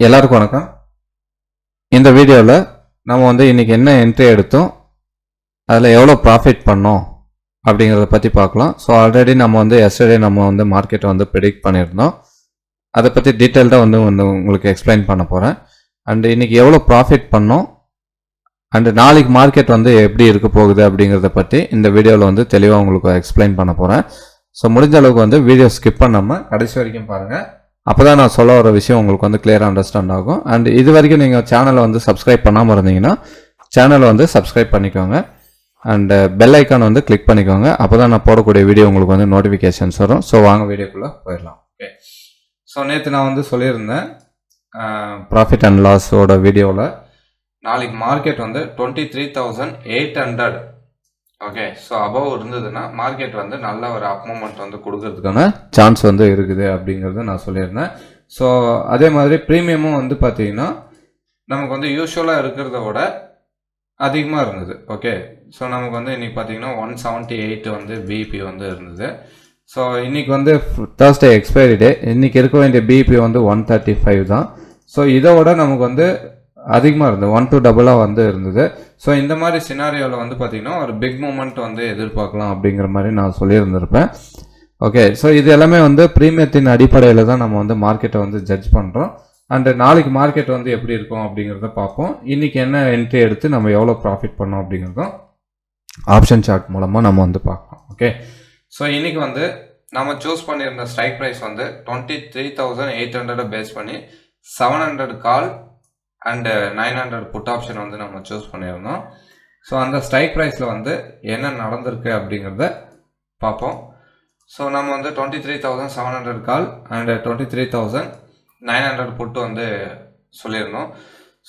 எல்லாருக்கும் வணக்கம். இந்த வீடியோவில் நம்ம வந்து இன்றைக்கி என்ன என்ட்ரி எடுத்தோம் அதில் எவ்வளோ ப்ராஃபிட் பண்ணோம் அப்படிங்கிறத பற்றி பார்க்கலாம். ஸோ ஆல்ரெடி நம்ம வந்து எஸ்டர்டே நம்ம வந்து மார்க்கெட்டை வந்து ப்ரிடிக்ட் பண்ணியிருந்தோம். அதை பற்றி டீட்டெயில்டாக வந்து வந்து உங்களுக்கு எக்ஸ்பிளைன் பண்ண போகிறேன் அண்டு இன்றைக்கி எவ்வளோ ப்ராஃபிட் பண்ணோம் அண்டு நாளைக்கு மார்க்கெட் வந்து எப்படி இருக்க போகுது அப்படிங்கிறத பற்றி இந்த வீடியோவில் வந்து தெளிவாக உங்களுக்கு எக்ஸ்பிளைன் பண்ண போகிறேன் ஸோ முடிஞ்ச அளவுக்கு வந்து வீடியோ ஸ்கிப் பண்ணாமல் கடைசி வரைக்கும் பாருங்கள் அப்போ தான் நான் சொல்ல வர விஷயம் உங்களுக்கு வந்து கிளியராக அண்டர்ஸ்டாண்ட் ஆகும். அண்ட் இது வரைக்கும் நீங்கள் சேனலை வந்து சப்ஸ்கிரைப் பண்ணாமல் இருந்தீங்கன்னா சேனலை வந்து சப்ஸ்கிரைப் பண்ணிக்கோங்க. அண்ட் பெல் ஐக்கான் வந்து கிளிக் பண்ணிக்கோங்க. அப்போ தான் நான் போடக்கூடிய வீடியோ உங்களுக்கு வந்து நோட்டிஃபிகேஷன்ஸ் வரும். ஸோ வாங்க வீடியோக்குள்ளே போயிடலாம். ஓகே ஸோ நேற்று நான் வந்து சொல்லியிருந்தேன் ப்ராஃபிட் அண்ட் லாஸோட வீடியோவில் நாளைக்கு மார்க்கெட் வந்து twenty three thousand eight hundred okay so above இருந்ததுன்னா மார்க்கெட் வந்து நல்ல ஒரு அப் மூமெண்ட் வந்து கொடுக்கறதுக்கான சான்ஸ் வந்து இருக்குது அப்படிங்கிறது நான் சொல்லியிருந்தேன். ஸோ அதே மாதிரி ப்ரீமியமும் வந்து பார்த்தீங்கன்னா நமக்கு வந்து யூஸ்வலாக இருக்கிறத விட அதிகமாக இருந்தது. ஓகே ஸோ நமக்கு வந்து இன்றைக்கி பார்த்தீங்கன்னா ஒன் செவன்ட்டி எயிட் வந்து பிபி வந்து இருந்தது. ஸோ இன்றைக்கி வந்து தேர்ஸ்டே எக்ஸ்பைரி டே இன்றைக்கி இருக்க வேண்டிய பிபி வந்து ஒன் தேர்ட்டி ஃபைவ் தான். ஸோ இதை விட நமக்கு வந்து அதிகமாக இருந்தது. ஒன் டு டபுளாக வந்து இருந்தது. ஸோ இந்த மாதிரி சினாரியோவில் வந்து பார்த்திங்கன்னா ஒரு பிக் மூமெண்ட் வந்து எதிர்பார்க்கலாம் அப்படிங்கிற மாதிரி நான் சொல்லியிருந்திருப்பேன். ஓகே ஸோ இது எல்லாமே வந்து ப்ரீமியத்தின் அடிப்படையில் தான் நம்ம வந்து மார்க்கெட்டை வந்து ஜட்ஜ் பண்ணுறோம் அண்டு நாளைக்கு மார்க்கெட் வந்து எப்படி இருக்கும் அப்படிங்கிறத பார்ப்போம். இன்றைக்கி என்ன என்ட்ரி எடுத்து நம்ம எவ்வளோ ப்ராஃபிட் பண்ணோம் அப்படிங்கிறதும் ஆப்ஷன் சார்ட் மூலமாக நம்ம வந்து பார்க்கலாம். ஓகே ஸோ இன்றைக்கி வந்து நம்ம சூஸ் பண்ணியிருந்த ஸ்ட்ரைக் ப்ரைஸ் வந்து டுவெண்ட்டி த்ரீ தௌசண்ட் எயிட் ஹண்ட்ரடை பேஸ் பண்ணி seven hundred call and nine hundred put option வந்து நம்ம சூஸ் பண்ணியிருந்தோம். ஸோ அந்த ஸ்ட்ரைக் ப்ரைஸில் வந்து என்ன நடந்திருக்கு அப்படிங்கிறத பார்ப்போம். ஸோ நம்ம வந்து twenty three thousand seven hundred call and twenty three thousand nine hundred put வந்து சொல்லியிருந்தோம்.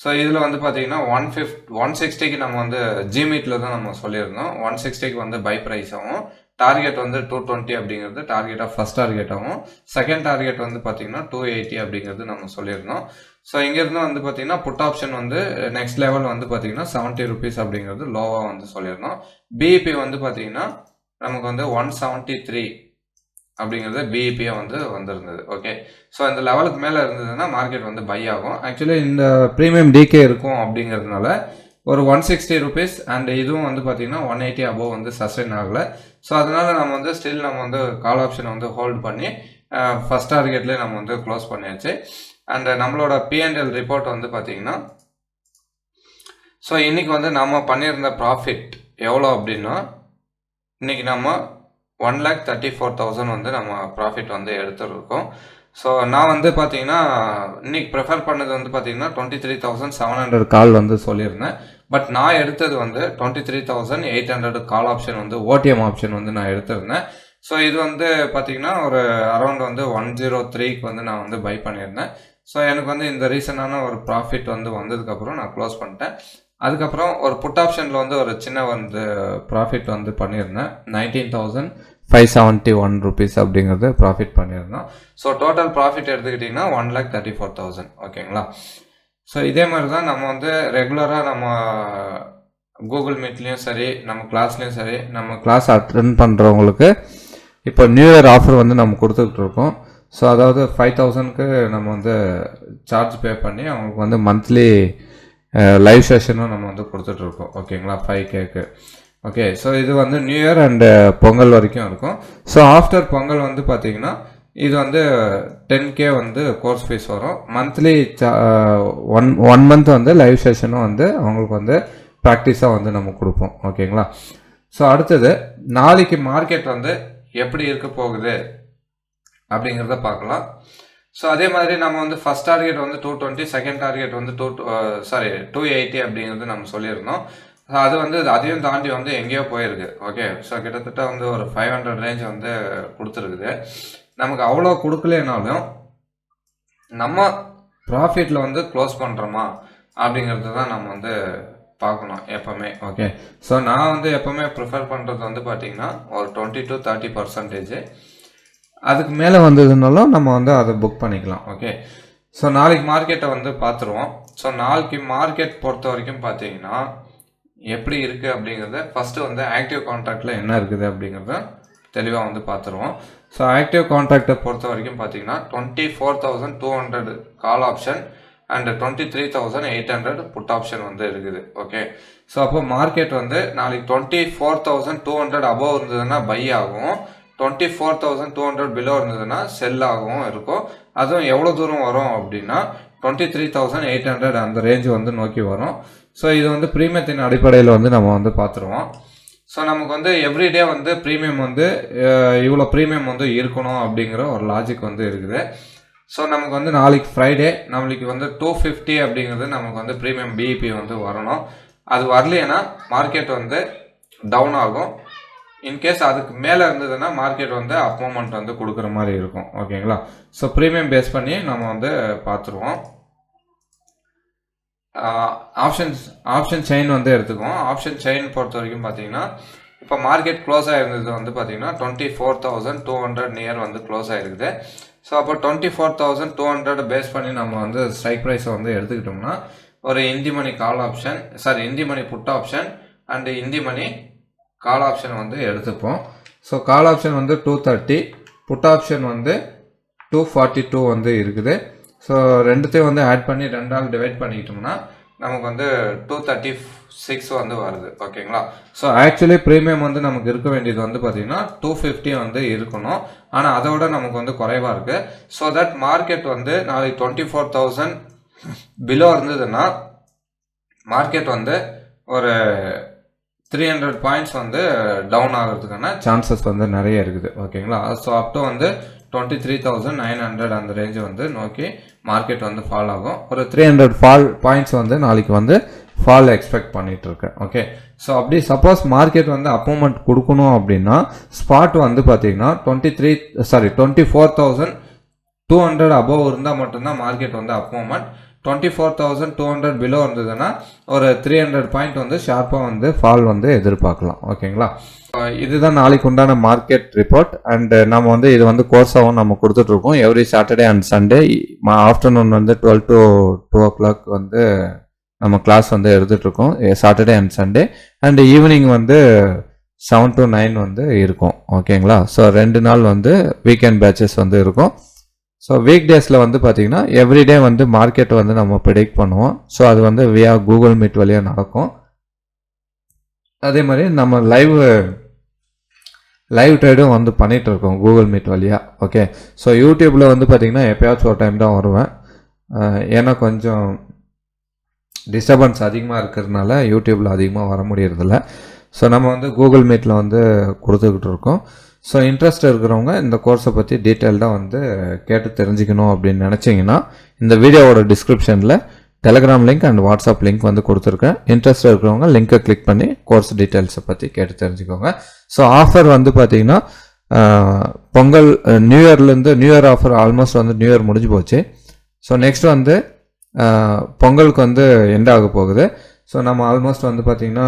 ஸோ இதில் வந்து பார்த்தீங்கன்னா ஒன் ஃபிஃப்ட் ஒன் சிக்ஸ்டிக்கு நம்ம வந்து ஜிமீட்டில் தான் நம்ம சொல்லியிருந்தோம். ஒன் சிக்ஸ்டிக்கு வந்து பை ப்ரைஸாகவும் டார்கெட் வந்து டூ டுவெண்ட்டி அப்படிங்கிறது டார்கெட்டாக ஃபஸ்ட் டார்கெட்டாகவும் செகண்ட் டார்கெட் வந்து பார்த்தீங்கன்னா டூ எயிட்டி அப்படிங்கிறது நம்ம சொல்லியிருந்தோம். ஸோ இங்கேருந்து வந்து பார்த்தீங்கன்னா புட் ஆப்ஷன் வந்து நெக்ஸ்ட் லெவல் வந்து பார்த்தீங்கன்னா செவன்ட்டி ருபீஸ் அப்படிங்கிறது லோவாக வந்து சொல்லியிருந்தோம். பிஇபி வந்து பார்த்தீங்கன்னா நமக்கு வந்து ஒன் செவன்ட்டி த்ரீ அப்படிங்கிறது பிஇபியாக வந்து வந்திருந்தது. ஓகே ஸோ இந்த லெவலுக்கு மேலே இருந்ததுன்னா மார்க்கெட் வந்து பை ஆகும். ஆக்சுவலி இந்த ப்ரீமியம் டிகே இருக்கும் அப்படிங்கிறதுனால ஒரு ஒன் சிக்ஸ்டி ருபீஸ் அண்ட் இதுவும் வந்து பார்த்தீங்கன்னா ஒன் எயிட்டி அபோவ் வந்து சஸ்டெயின் ஆகலை. ஸோ அதனால் நம்ம வந்து ஸ்டில் நம்ம வந்து கால் ஆப்ஷனை வந்து ஹோல்ட் பண்ணி ஃபஸ்ட் டார்கெட்லேயே நம்ம வந்து க்ளோஸ் பண்ணியாச்சு. அண்ட் நம்மளோட பிஎன்எல் ரிப்போர்ட் வந்து பார்த்தீங்கன்னா ஸோ இன்றைக்கி வந்து நம்ம பண்ணியிருந்த ப்ராஃபிட் எவ்வளோ அப்படின்னா இன்றைக்கி நம்ம one lakh thirty four thousand வந்து நம்ம ப்ராஃபிட் வந்து எடுத்துருக்கோம். ஸோ நான் வந்து பார்த்தீங்கன்னா இன்னைக்கு ப்ரிஃபர் பண்ணது வந்து பார்த்தீங்கன்னா twenty three thousand seven hundred call வந்து சொல்லியிருந்தேன். பட் நான் எடுத்தது வந்து twenty three thousand eight hundred call option வந்து ஓடிஎம் ஆப்ஷன் வந்து நான் எடுத்திருந்தேன். ஸோ இது வந்து பார்த்தீங்கன்னா ஒரு அரௌண்ட் வந்து ஒன் ஜீரோ த்ரீக்கு வந்து நான் வந்து பை பண்ணியிருந்தேன். ஸோ எனக்கு வந்து இந்த ரீசனான ஒரு ப்ராஃபிட் வந்து வந்ததுக்கப்புறம் நான் க்ளோஸ் பண்ணிட்டேன். அதுக்கப்புறம் ஒரு புட் ஆப்ஷனில் வந்து ஒரு சின்ன வந்து ப்ராஃபிட் வந்து பண்ணியிருந்தேன். Nineteen thousand five seventy one rupees அப்படிங்கிறது ப்ராஃபிட் பண்ணியிருந்தோம். ஸோ டோட்டல் ப்ராஃபிட் எடுத்துக்கிட்டிங்கன்னா one lakh thirty four thousand ஓகேங்களா ஸோ இதே மாதிரி தான் நம்ம வந்து ரெகுலராக நம்ம கூகுள் மீட்லேயும் சரி நம்ம கிளாஸ்லேயும் சரி நம்ம கிளாஸ் அட்டன் பண்ணுறவங்களுக்கு இப்போ நியூ இயர் ஆஃபர் வந்து நம்ம கொடுத்துக்கிட்டு இருக்கோம். ஸோ அதாவது ஃபைவ் தௌசண்ட்க்கு நம்ம வந்து சார்ஜ் பே பண்ணி அவங்களுக்கு வந்து மந்த்லி லைவ் செஷனும் நம்ம வந்து கொடுத்துட்ருக்கோம் ஓகேங்களா ஃபைவ் கேக்கு ஓகே ஸோ இது வந்து நியூ இயர் அண்டு பொங்கல் வரைக்கும் இருக்கும். ஸோ ஆஃப்டர் பொங்கல் வந்து பார்த்தீங்கன்னா இது வந்து டென் கே வந்து கோர்ஸ் ஃபீஸ் வரும். மந்த்லி ஒன் ஒன் மந்த் வந்து லைவ் செஷனும் வந்து அவங்களுக்கு வந்து ப்ராக்டிஸாக வந்து நம்ம கொடுப்போம். ஓகேங்களா ஸோ அடுத்தது நாளைக்கு மார்க்கெட் வந்து எப்படி இருக்க போகுது அப்படிங்கிறத பார்க்கலாம். ஸோ அதே மாதிரி நம்ம வந்து ஃபஸ்ட் டார்கெட் வந்து டூ டுவெண்ட்டி செகண்ட் டார்கெட் வந்து டூ சாரி டூ எயிட்டி அப்படிங்கிறது நம்ம சொல்லியிருந்தோம். அது வந்து அதையும் தாண்டி வந்து எங்கேயோ போயிருக்கு. ஓகே ஸோ கிட்டத்தட்ட வந்து ஒரு ஃபைவ் ஹண்ட்ரட் ரேஞ்ச் வந்து கொடுத்துருக்குது. நமக்கு அவ்வளோ கொடுக்கலனாலும் நம்ம ப்ராஃபிட்டில் வந்து க்ளோஸ் பண்ணுறோமா அப்படிங்கிறது தான் நம்ம வந்து பார்க்கணும் எப்போவுமே. ஓகே ஸோ நான் வந்து எப்போவுமே ப்ரிஃபர் பண்ணுறது வந்து பார்த்திங்கன்னா ஒரு டுவெண்ட்டி டு தேர்ட்டி பர்சன்டேஜ் அதுக்கு மேலே வந்ததுனாலும் நம்ம வந்து அதை புக் பண்ணிக்கலாம். ஓகே ஸோ நாளைக்கு மார்க்கெட்டை வந்து பார்த்துருவோம் ஸோ நாளைக்கு மார்க்கெட் பொறுத்த வரைக்கும் பார்த்தீங்கன்னா எப்படி இருக்குது அப்படிங்கிறத ஃபஸ்ட்டு வந்து ஆக்டிவ் கான்ட்ராக்டில் என்ன இருக்குது அப்படிங்கிறத தெளிவாக வந்து பார்த்துருவோம் ஸோ ஆக்டிவ் கான்ட்ராக்டை பொறுத்த வரைக்கும் பார்த்தீங்கன்னா twenty four thousand two hundred call option and twenty three thousand eight hundred put option வந்து இருக்குது. ஓகே ஸோ அப்போ மார்க்கெட் வந்து நாளைக்கு twenty four thousand two hundred above இருந்ததுன்னா பை ஆகும். Twenty four thousand two hundred below இருந்ததுன்னா sell ஆகவும் இருக்கும். அதுவும் எவ்வளோ தூரம் வரும் அப்படின்னா twenty three thousand eight hundred அந்த ரேஞ்ச் வந்து நோக்கி வரும். ஸோ இது வந்து ப்ரீமியத்தின் அடிப்படையில் வந்து நம்ம வந்து பார்த்துருவோம். ஸோ நமக்கு வந்து எவ்ரிடே வந்து ப்ரீமியம் வந்து இவ்வளோ ப்ரீமியம் வந்து இருக்கணும் அப்படிங்கிற ஒரு லாஜிக் வந்து இருக்குது. ஸோ நமக்கு வந்து நாளைக்கு ஃப்ரைடே நம்மளுக்கு வந்து டூ ஃபிஃப்டி அப்படிங்கிறது நமக்கு வந்து ப்ரீமியம் பிஇபி வந்து வரணும். அது வரலைன்னா மார்க்கெட் வந்து டவுன் ஆகும். இன்கேஸ் அதுக்கு மேலே இருந்ததுன்னா மார்க்கெட் வந்து அப் மூமெண்ட் வந்து கொடுக்குற மாதிரி இருக்கும். ஓகேங்களா ஸோ ப்ரீமியம் பேஸ் பண்ணி நம்ம வந்து பார்த்துருவோம். ஆப்ஷன்ஸ் ஆப்ஷன் செயின் வந்து எடுத்துக்குவோம். ஆப்ஷன் செயின் பொறுத்த வரைக்கும் பார்த்தீங்கன்னா இப்போ மார்க்கெட் க்ளோஸ் ஆகிருந்தது வந்து பார்த்தீங்கன்னா twenty four thousand two hundred near வந்து க்ளோஸ் ஆகிருக்குது ஸோ அப்போ twenty four thousand two hundred base பண்ணி நம்ம வந்து ஸ்ட்ரைக் ப்ரைஸை வந்து எடுத்துக்கிட்டோம்னா ஒரு in the money call option sorry in the money put option and in the money call option வந்து எடுத்துப்போம். ஸோ கால் ஆப்ஷன் வந்து டூ தேர்ட்டி புட் ஆப்ஷன் வந்து டூ ஃபார்ட்டி டூ வந்து இருக்குது. ஸோ ரெண்டுத்தையும் வந்து ஆட் பண்ணி ரெண்டால் டிவைட் பண்ணிக்கிட்டோம்னா நமக்கு வந்து டூ தேர்ட்டி சிக்ஸ் வந்து வருது. ஓகேங்களா ஸோ ஆக்சுவலி ப்ரீமியம் வந்து நமக்கு இருக்க வேண்டியது வந்து பார்த்தீங்கன்னா டூ ஃபிஃப்டி வந்து இருக்கணும். ஆனால் அதை விட நமக்கு வந்து குறைவாக இருக்குது ஸோ தட் மார்க்கெட் வந்து நாளைக்கு டுவெண்ட்டி ஃபோர் தௌசண்ட் பிலோ இருந்ததுன்னா மார்க்கெட் வந்து ஒரு த்ரீ ஹண்ட்ரட் பாயிண்ட்ஸ் வந்து டவுன் ஆகிறதுக்கான சான்சஸ் வந்து நிறைய இருக்குது. ஓகேங்களா ஸோ அப் டு வந்து twenty three thousand nine hundred அந்த ரேஞ்சு வந்து நோக்கி மார்க்கெட் வந்து ஃபால் ஆகும். ஒரு த்ரீ ஹண்ட்ரட் ஃபால் பாயிண்ட்ஸ் வந்து நாளைக்கு வந்து ஃபால் எக்ஸ்பெக்ட் பண்ணிட்டு இருக்கேன் ஓகே ஸோ அப்படி சப்போஸ் மார்க்கெட் வந்து அப்போமெண்ட் கொடுக்கணும் அப்படின்னா ஸ்பாட் வந்து பார்த்தீங்கன்னா twenty three sorry twenty four thousand two hundred above இருந்தால் மட்டும்தான் மார்க்கெட் வந்து அப்போமெண்ட் twenty four thousand two hundred below இருந்ததுன்னா ஒரு த்ரீ ஹண்ட்ரட் பாயிண்ட் வந்து ஷார்ப்பாக வந்து ஃபால் வந்து எதிர்பார்க்கலாம். ஓகேங்களா? இதுதான் நாளைக்கு உண்டான மார்க்கெட் ரிப்போர்ட் அண்ட் நம்ம வந்து இது வந்து கோர்ஸாகவும் நம்ம கொடுத்துட்ருக்கோம். Every Saturday and Sunday afternoon வந்து twelve to two o'clock வந்து நம்ம கிளாஸ் வந்து எடுத்துகிட்ருக்கோம் Saturday and Sunday and evening வந்து செவன் டு நைன் வந்து இருக்கும். ஓகேங்களா? ஸோ ரெண்டு நாள் வந்து வீக்கெண்ட் பேட்சஸ் வந்து இருக்கும். ஸோ வீக் டேஸில் வந்து பார்த்தீங்கன்னா எவ்ரிடே வந்து மார்க்கெட் வந்து நம்ம ப்ரிடிக்ட் பண்ணுவோம். ஸோ அது வந்து வியா கூகுள் மீட் வழியாக நடக்கும். அதே மாதிரி நம்ம லைவ் லைவ் ட்ரேடும் வந்து பண்ணிகிட்டு இருக்கோம் கூகுள் மீட் வழியாக ஓகே ஸோ யூடியூப்பில் வந்து பார்த்திங்கன்னா எப்போயாச்சும் ஒரு டைம் தான் வருவேன். ஏன்னா கொஞ்சம் டிஸ்டர்பன்ஸ் அதிகமாக இருக்கிறதுனால யூடியூப்பில் அதிகமாக வர முடியறதில்ல. ஸோ நம்ம வந்து கூகுள் மீட்டில் வந்து கொடுத்துக்கிட்டு இருக்கோம் ஸோ இன்ட்ரெஸ்ட் இருக்கிறவங்க இந்த கோர்ஸை பற்றி டீட்டெயில்டாக வந்து கேட்டு தெரிஞ்சுக்கணும் அப்படின்னு நினச்சிங்கன்னா இந்த வீடியோவோட டிஸ்கிரிப்ஷனில் Telegram link and WhatsApp link வந்து கொடுத்துருக்கேன். இன்ட்ரெஸ்ட் இருக்கிறவங்க லிங்கை கிளிக் பண்ணி கோர்ஸ் டீட்டெயில்ஸை பற்றி கேட்டு தெரிஞ்சுக்கோங்க. ஸோ ஆஃபர் வந்து பார்த்தீங்கன்னா பொங்கல் நியூ இயர்லேருந்து நியூ இயர் ஆஃபர் ஆல்மோஸ்ட் வந்து நியூ இயர் முடிஞ்சு போச்சு. ஸோ நெக்ஸ்ட் வந்து பொங்கலுக்கு வந்து எண்ட் ஆக போகுது. ஸோ நம்ம ஆல்மோஸ்ட் வந்து பார்த்திங்கன்னா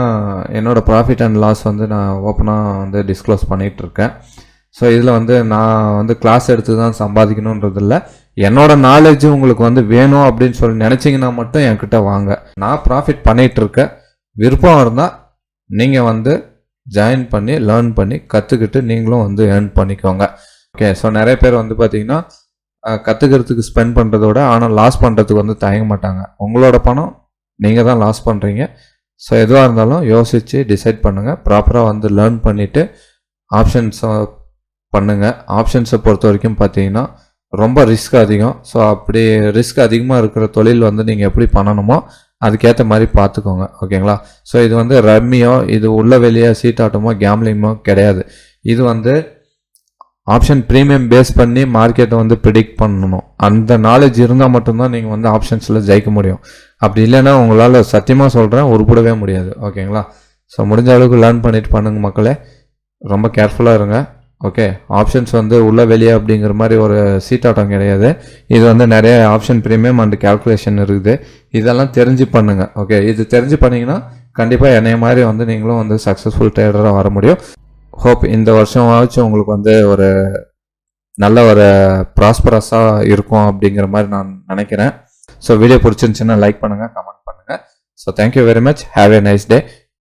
என்னோட ப்ராஃபிட் அண்ட் லாஸ் வந்து நான் ஓப்பனாக வந்து டிஸ்க்ளோஸ் பண்ணிகிட்டு இருக்கேன் ஸோ இதில் வந்து நான் வந்து கிளாஸ் எடுத்து தான் சம்பாதிக்கணுன்றது இல்லை என்னோட நாலேஜ் உங்களுக்கு வந்து வேணும் அப்படின்னு சொல்லி நினச்சிங்கன்னா மட்டும் என்கிட்ட வாங்க. நான் ப்ராஃபிட் பண்ணிகிட்டு இருக்கேன் விருப்பம் இருந்தால் நீங்கள் வந்து ஜாயின் பண்ணி லேர்ன் பண்ணி கற்றுக்கிட்டு நீங்களும் வந்து ஏர்ன் பண்ணிக்கோங்க. ஓகே ஸோ நிறைய பேர் வந்து பார்த்திங்கன்னா கற்றுக்கிறதுக்கு ஸ்பெண்ட் பண்ணுறதோட ஆனால் லாஸ் பண்ணுறதுக்கு வந்து தயங்க மாட்டாங்க. உங்களோட பணம் நீங்கள் தான் லாஸ் பண்ணுறீங்க ஸோ எதுவாக இருந்தாலும் யோசித்து டிசைட் பண்ணுங்கள் ப்ராப்பராக வந்து லேர்ன் பண்ணிவிட்டு ஆப்ஷன்ஸை பண்ணுங்கள் ஆப்ஷன்ஸை பொறுத்த வரைக்கும் பார்த்தீங்கன்னா ரொம்ப ரிஸ்க் அதிகம். ஸோ அப்படி ரிஸ்க் அதிகமாக இருக்கிற தொழில் வந்து நீங்கள் எப்படி பண்ணணுமோ அதுக்கேற்ற மாதிரி பார்த்துக்கோங்க ஓகேங்களா? ஸோ இது வந்து ரம்மியோ இது உள்ள வெளியே சீட்டாட்டமோ கேம்லிங்கோ கிடையாது. இது வந்து ஆப்ஷன் ப்ரீமியம் பேஸ் பண்ணி மார்க்கெட்டை வந்து ப்ரிடிக்ட் பண்ணணும். அந்த நாலேஜ் இருந்தால் மட்டும்தான் நீங்கள் வந்து ஆப்ஷன்ஸில் ஜெயிக்க முடியும். அப்படி இல்லைன்னா உங்களால் சத்தியமாக சொல்கிறேன் உருப்படவே முடியாது. ஓகேங்களா ஸோ முடிஞ்ச அளவுக்கு லேர்ன் பண்ணிட்டு பண்ணுங்க மக்களே. ரொம்ப கேர்ஃபுல்லாக இருங்க. ஓகே ஆப்ஷன்ஸ் வந்து உள்ளே வெளியே அப்படிங்கிற மாதிரி ஒரு சீட்டாட்டம் கிடையாது. இது வந்து நிறைய ஆப்ஷன் ப்ரீமியம் அண்ட் கால்குலேஷன் இருக்குது. இதெல்லாம் தெரிஞ்சு பண்ணுங்கள் ஓகே இது தெரிஞ்சு பண்ணீங்கன்னா கண்டிப்பாக என்னைய மாதிரி வந்து நீங்களும் வந்து சக்ஸஸ்ஃபுல் ட்ரேடராக வர முடியும். ஹோப் இந்த வருஷமாச்சும் உங்களுக்கு வந்து ஒரு நல்ல ஒரு ப்ராஸ்பரஸாக இருக்கும் அப்படிங்கிற மாதிரி நான் நினைக்கிறேன். ஸோ வீடியோ பிடிச்சிருந்துச்சுன்னா லைக் பண்ணுங்கள் கமெண்ட் பண்ணுங்கள் so thank you very much have a nice day